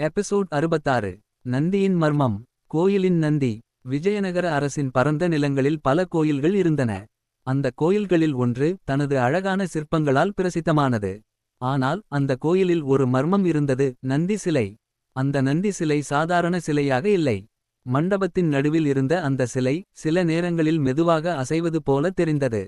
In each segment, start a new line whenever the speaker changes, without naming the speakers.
Episode அறுபத்தாறு. நந்தியின் மர்மம். கோயிலின் நந்தி. விஜயநகர அரசின் பரந்த நிலங்களில் பல கோயில்கள் இருந்தன. அந்த கோயில்களில் ஒன்று தனது அழகான சிற்பங்களால் பிரசித்தமானது. ஆனால் அந்த கோயிலில் ஒரு மர்மம் இருந்தது. நந்தி சிலை. அந்த நந்தி சிலை சாதாரண சிலையாக இல்லை. மண்டபத்தின் நடுவில் இருந்த அந்த சிலை சில நேரங்களில் மெதுவாக அசைவது போல தெரிந்தது.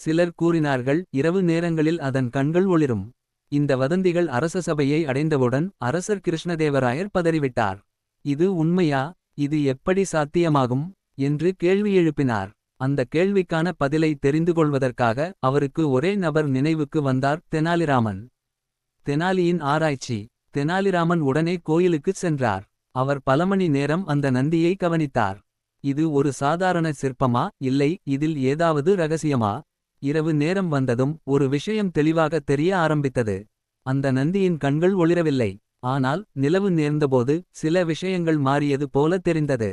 சிலர் கூறினார்கள் இரவு நேரங்களில் அதன் கண்கள் ஒளிரும். இந்த வதந்திகள் அரச சபையை அடைந்தவுடன் அரசர் கிருஷ்ணதேவராயர் பதறிவிட்டார். இது உண்மையா? இது எப்படி சாத்தியமாகும்? என்று கேள்வி எழுப்பினார். அந்த கேள்விக்கான பதிலை தெரிந்து கொள்வதற்காக அவருக்கு ஒரே நபர் நினைவுக்கு வந்தார் தெனாலிராமன். தெனாலியின் ஆராய்ச்சி. தெனாலிராமன் உடனே கோயிலுக்குச் சென்றார். அவர் பல மணி நேரம் அந்த நந்தியை கவனித்தார். இது ஒரு சாதாரண சிற்பமா? இல்லை இதில் ஏதாவது ரகசியமா? இரவு நேரம் வந்ததும் ஒரு விஷயம் தெளிவாக தெரிய ஆரம்பித்தது. அந்த நந்தியின் கண்கள் ஒளிரவில்லை. ஆனால் நிலவு நேர்ந்தபோது சில விஷயங்கள் மாறியது போல தெரிந்தது.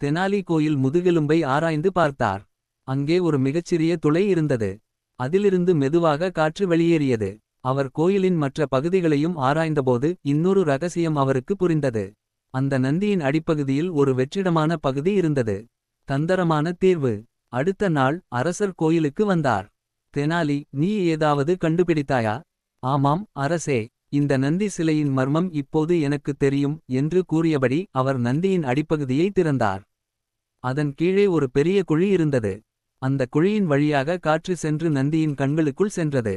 தெனாலி கோயில் முதுகெலும்பை ஆராய்ந்து பார்த்தார். அங்கே ஒரு மிகச்சிறிய துளை இருந்தது. அதிலிருந்து மெதுவாக காற்று வெளியேறியது. அவர் கோயிலின் மற்ற பகுதிகளையும் ஆராய்ந்தபோது இன்னொரு ரகசியம் அவருக்கு புரிந்தது. அந்த நந்தியின் அடிப்பகுதியில் ஒரு வெற்றிடமான பகுதி இருந்தது. தந்தரமான தீர்வு. அடுத்த நாள் அரசர் கோயிலுக்கு வந்தார். தெனாலி நீ ஏதாவது கண்டுபிடித்தாயா? ஆமாம் அரசே இந்த நந்தி சிலையின் மர்மம் இப்போது எனக்கு தெரியும் என்று கூறியபடி அவர் நந்தியின் அடிப்பகுதியை திறந்தார். அதன் கீழே ஒரு பெரிய குழி இருந்தது. அந்த குழியின் வழியாக காற்று சென்று நந்தியின் கண்களுக்குள் சென்றது.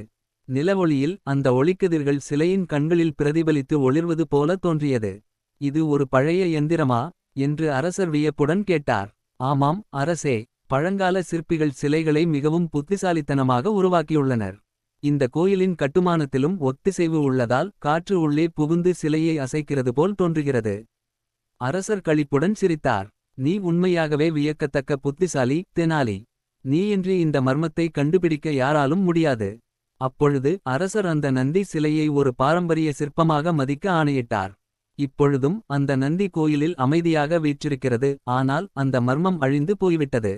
நிலவொளியில் அந்த ஒளிக்கதிர்கள் சிலையின் கண்களில் பிரதிபலித்து ஒளிர்வது போல தோன்றியது. இது ஒரு பழைய எந்திரமா? என்று அரசர் வியப்புடன் கேட்டார். ஆமாம் அரசே பழங்கால சிற்பிகள் சிலைகளை மிகவும் புத்திசாலித்தனமாக உருவாக்கியுள்ளனர். இந்த கோயிலின் கட்டுமானத்திலும் ஒத்திசைவு உள்ளதால் காற்று உள்ளே புகுந்து சிலையை அசைக்கிறது போல் தோன்றுகிறது. அரசர் களிப்புடன் சிரித்தார். நீ உண்மையாகவே வியக்கத்தக்க புத்திசாலி தெனாலி. நீயின்றி இந்த மர்மத்தை கண்டுபிடிக்க யாராலும் முடியாது அப்பொழுது அரசர் அந்த நந்தி சிலையை ஒரு பாரம்பரிய சிற்பமாக மதிக்க ஆணையிட்டார். இப்பொழுதும் அந்த நந்தி கோயிலில் அமைதியாக வீற்றிருக்கிறது. ஆனால் அந்த மர்மம் அழிந்து போய்விட்டது.